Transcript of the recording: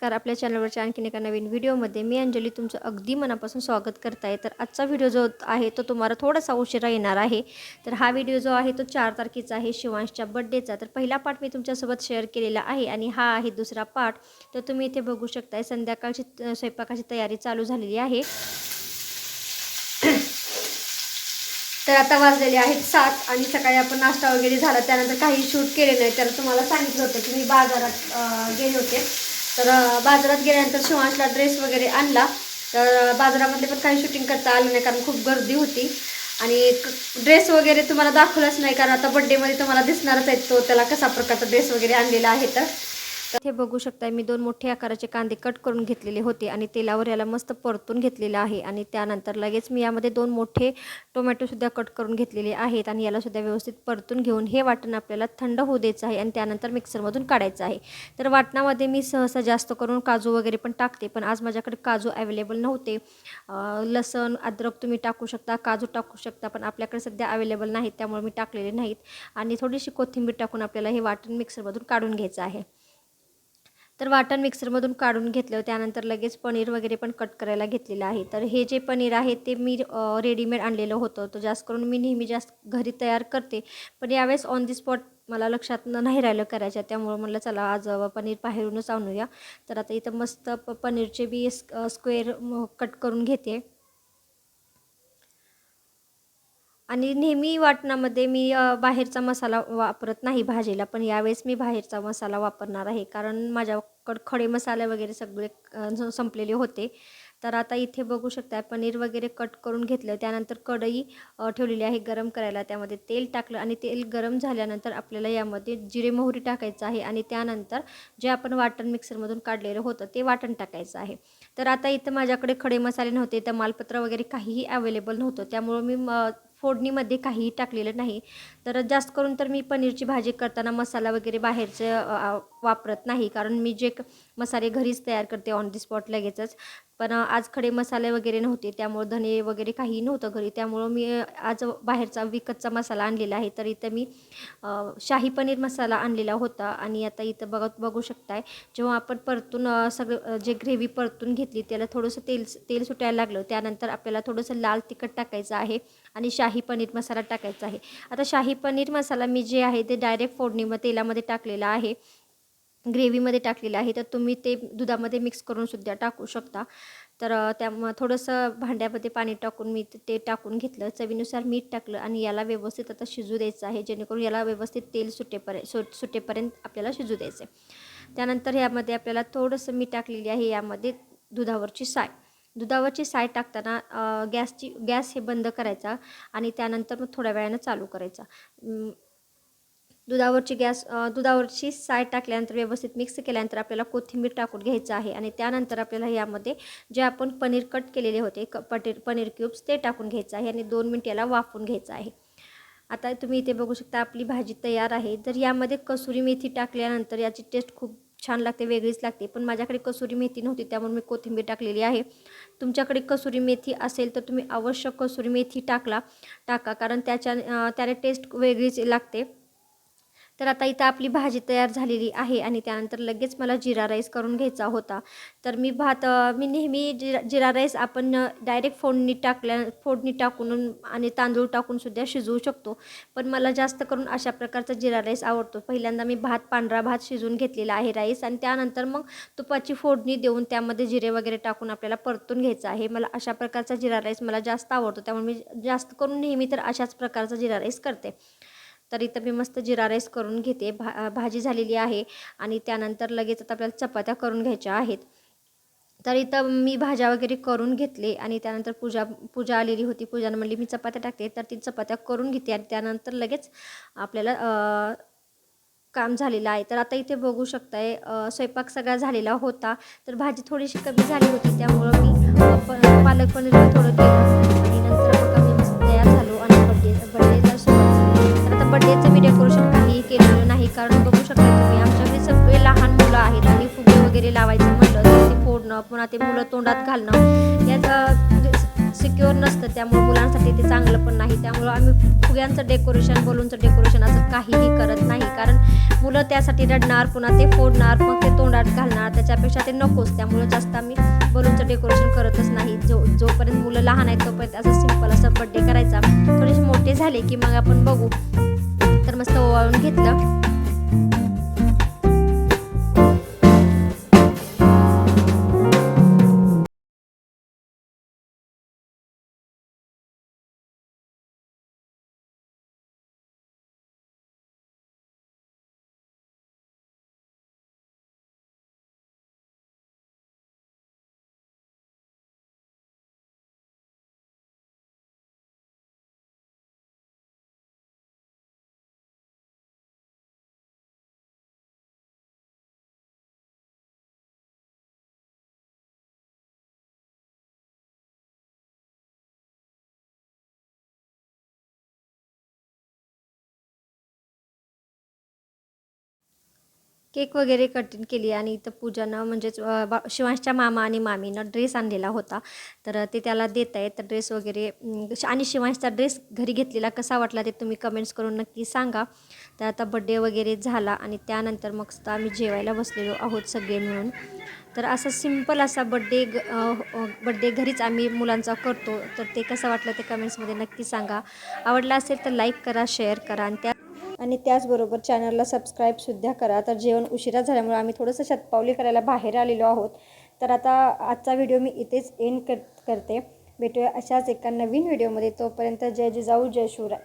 नमस्कार. आपल्या चॅनलवरच्या आणखीन एका नवीन व्हिडिओमध्ये मी अंजली तुमचं अगदी मनापासून स्वागत करताय. तर आजचा व्हिडिओ जो आहे तो तुम्हाला थोडासा उशिरा येणार आहे. तर हा व्हिडिओ जो आहे तो चार तारखेचा आहे शिवांशच्या बड्डेचा तर पहिला पार्ट मी तुमच्यासोबत शेअर केलेला आहे आणि हा आहे दुसरा पार्ट तर तुम्ही इथे बघू शकताय संध्याकाळची स्वयंपाकाची तयारी चालू झालेली आहे. तर आता वाजलेले आहेत सात आणि सकाळी आपण नाश्ता वगैरे झाला त्यानंतर काही शूट केले नाही तर तुम्हाला सांगितलं होतं की मी बाजारात गेले होते. तर बाजारात गेल्यानंतर शिवांशला ड्रेस वगैरे आणला. तर बाजारामध्ये पण काही शूटिंग करता आलं नाही कारण खूप गर्दी होती. आणि ड्रेस वगैरे तुम्हाला दाखवलाच नाही कारण आता बड्डेमध्ये तुम्हाला दिसणारच आहे तो त्याला कसा प्रकारचा ड्रेस वगैरे आणलेला आहे तर. तर हे बघू शकता मी दोन मोठे आकाराचे कांदे कट करून घेतलेले होते आणि तेलावर याला मस्त परतून घेतलेलं आहे. आणि त्यानंतर लगेच मी यामध्ये दोन मोठे टोमॅटोसुद्धा कट करून घेतलेले आहेत आणि यालासुद्धा व्यवस्थित परतून घेऊन हे वाटण आपल्याला थंड होऊ द्यायचं आहे आणि त्यानंतर मिक्सरमधून काढायचं आहे. तर वाटणामध्ये मी सहसा जास्त करून काजू वगैरे पण टाकते पण आज माझ्याकडे काजू अवेलेबल नव्हते. लसण अद्रक तुम्ही टाकू शकता काजू टाकू शकता पण आपल्याकडे सध्या अवेलेबल नाहीत त्यामुळे मी टाकलेले नाहीत. आणि थोडीशी कोथिंबीर टाकून आपल्याला हे वाटण मिक्सरमधून काढून घ्यायचं आहे. तर वाटण मिक्सरमधून काढून घेतलं. त्यानंतर लगेच पनीर वगैरे पण कट करायला घेतलेलं आहे. तर हे जे पनीर आहे ते मी रेडीमेड आणलेलं होतं. तर जास्त करून मी नेहमी जास्त घरी तयार करते. पण यावेळेस ऑन दी स्पॉट मला लक्षात नाही राहिलं करायचं त्यामुळं म्हटलं चला आज पनीर बाहेरूनच आणूया. तर आता इथं मस्त प पनीरचे बी स्क्वेअर कट करून घेते. आणि नेहमी वाटणामध्ये मी बाहेरचा मसाला वापरत नाही भाजीला पण यावेळेस मी बाहेरचा मसाला वापरणार आहे. कारण माझ्याकडं खडे मसाले वगैरे सगळे संपलेले होते. तर आता इथे बघू शकता पनीर वगैरे कट करून घेतलं. त्यानंतर कढई ठेवलेली आहे गरम करायला. त्यामध्ये तेल टाकलं आणि तेल गरम झाल्यानंतर आपल्याला यामध्ये जिरे मोहरी टाकायचं आहे आणि त्यानंतर जे आपण वाटण मिक्सरमधून काढलेलं होतं ते वाटण टाकायचं आहे. तर आता इथं माझ्याकडे खडे मसाले नव्हते तर मालपत्र वगैरे काहीही अवेलेबल नव्हतं. त्यामुळं मी म फोडणीमध्ये काहीही टाकलेलं नाही. तर जास्त करून तर मी पनीरची भाजी करताना मसाला वगैरे बाहेरचे वापरत नाही. कारण मी जे मसाले घरीच तयार करते ऑन दी स्पॉट लगेचच. पण आज खडे मसाले वगैरे नव्हते त्यामुळं धने वगैरे काही नव्हतं घरी. त्यामुळं मी आज बाहेरचा विकतचा मसाला आणलेला आहे. तर इथं मी शाही पनीर मसाला आणलेला होता. आणि आता इथं बघत बघू शकताय जेव्हा आपण परतून सगळं जे ग्रेव्ही परतून घेतली त्याला थोडंसं तेल तेल सुटायला लागलं. त्यानंतर आपल्याला थोडंसं लाल तिखट टाकायचं आहे आणि शाही पनीर मसाला टाकायचा आहे. आता शाही पनीर मसाला मी जे आहे ते डायरेक्ट फोडणी तेलामध्ये टाकलेला आहे. ग्रेव्हीमध्ये टाकलेलं आहे तर तुम्ही ते दुधामध्ये मिक्स करून सुद्धा टाकू शकता. तर त्या थोडंसं भांड्यामध्ये पाणी टाकून मी ते- टाकून घेतलं. चवीनुसार मीठ टाकलं आणि याला व्यवस्थित आता शिजू द्यायचं आहे जेणेकरून याला व्यवस्थित तेल सुटेपर्यंत सु सुटेपर्यंत आपल्याला शिजू द्यायचं आहे त्यानंतर यामध्ये आपल्याला थोडंसं मीठ टाकलेली आहे यामध्ये दुधावरची साय. दुधावरची साय टाकताना गॅसची गॅस हे बंद करायचा आणि त्यानंतर मग थोड्या वेळानं चालू करायचा. दुधावरची गॅस दुधावरची साय टाकल्यानंतर व्यवस्थित मिक्स केल्यानंतर आपल्याला कोथिंबीर टाकून घ्यायचं आहे. आणि त्यानंतर आपल्याला यामध्ये जे आपण पनीर कट केलेले होते क पनीर पनीर क्यूब्स ते टाकून घ्यायचं आहे आणि दोन मिनिट याला वाफून घ्यायचं आहे. आता तुम्ही इथे बघू शकता आपली भाजी तयार आहे. तर यामध्ये कसुरी मेथी टाकल्यानंतर याची टेस्ट खूप छान लागते वेगळीच लागते. पण माझ्याकडे कसुरी मेथी नव्हती त्यामुळे मी कोथिंबीर टाकलेली आहे. तुमच्याकडे कसुरी मेथी असेल तर तुम्ही अवश्य कसुरी मेथी टाकला टाका. कारण त्याच्या त्याने टेस्ट वेगळीच लागते. तर आता इथं आपली भाजी तयार झालेली आहे आणि त्यानंतर लगेच मला जिरा राईस करून घ्यायचा होता. तर मी भात मी नेहमी जिरा जिरा राईस आपण डायरेक्ट फोडणी टाकल्या फोडणी टाकून आणि तांदूळ टाकूनसुद्धा शिजवू शकतो. पण मला जास्त करून अशा प्रकारचा जिरा राईस आवडतो. पहिल्यांदा मी भात पांढरा भात शिजवून घेतलेला आहे राईस आणि त्यानंतर मग तुपाची फोडणी देऊन त्यामध्ये जिरे वगैरे टाकून आपल्याला परतून घ्यायचं आहे. मला अशा प्रकारचा जिरा राईस मला जास्त आवडतो. त्यामुळे मी जास्त करून नेहमी तर अशाच प्रकारचा जिरा राईस करते. तर इथं मी मस्त जिरा राईस करून घेते. भा भाजी झालेली आहे आणि त्यानंतर लगेच आता आपल्याला चपात्या करून घ्यायच्या आहेत. तर इथं मी भाज्या वगैरे करून घेतले आणि त्यानंतर पूजा पूजा आलेली होती. पूजानं म्हणली मी चपात्या टाकते. तर ती चपात्या करून घेते आणि त्यानंतर लगेच आपल्याला काम झालेलं आहे. तर आता इथे बघू शकताय स्वयंपाक सगळा झालेला होता. तर भाजी थोडीशी कमी झाली होती. त्यामुळं मी पालक पनीर थोडं केलं. घालणं. यात सिक्युअर म्हणजे नसतं त्यामुळे मुलांसाठी ते चांगलं पण नाही. त्यामुळं आम्ही फुग्यांचं डेकोरेशन बलूनचं डेकोरेशन असं काहीही करत नाही. कारण मुलं त्यासाठी रडणार पुन्हा ते फोडणार मग ते तोंडात घालणार त्याच्यापेक्षा ते नकोच. त्यामुळं जास्त आम्ही बलूनचं डेकोरेशन करतच नाही. जो जोपर्यंत मुलं लहान आहेत तोपर्यंत असं सिंपल असं बड्डे करायचा. थोडेसे मोठे झाले की मग आपण बघू. तर मस्त ओवाळून घेतलं. केक वगैरे कटिंग केली आणि इथं पूजानं म्हणजेच बा शिवांशच्या मामा आणि मामीनं ड्रेस आणलेला होता. तर ते त्याला देत आहेत तर ड्रेस वगैरे आणि शिवांशचा ड्रेस घरी घेतलेला कसा वाटला ते तुम्ही कमेंट्स करून नक्की सांगा. तर आता बड्डे वगैरे झाला आणि त्यानंतर मग सुद्धा आम्ही जेवायला बसलेलो आहोत सगळे मिळून. तर असा सिंपल असा बड्डे ग बड्डे घरीच आम्ही मुलांचा करतो. तर ते कसं वाटलं ते कमेंट्समध्ये नक्की सांगा. आवडला असेल तर लाईक करा शेअर करा आणि त्या आणि त्याचबरोबर चॅनलला सबस्क्राईबसुद्धा करा. तर जेवण उशिरा झाल्यामुळे आम्ही थोडंसं शतपावली करायला बाहेर आलेलो आहोत. तर आता आजचा व्हिडिओ मी इथेच एंड कर करते. भेटूया अशाच एका नवीन व्हिडिओमध्ये तोपर्यंत जय जिजाऊ जय शिवराय.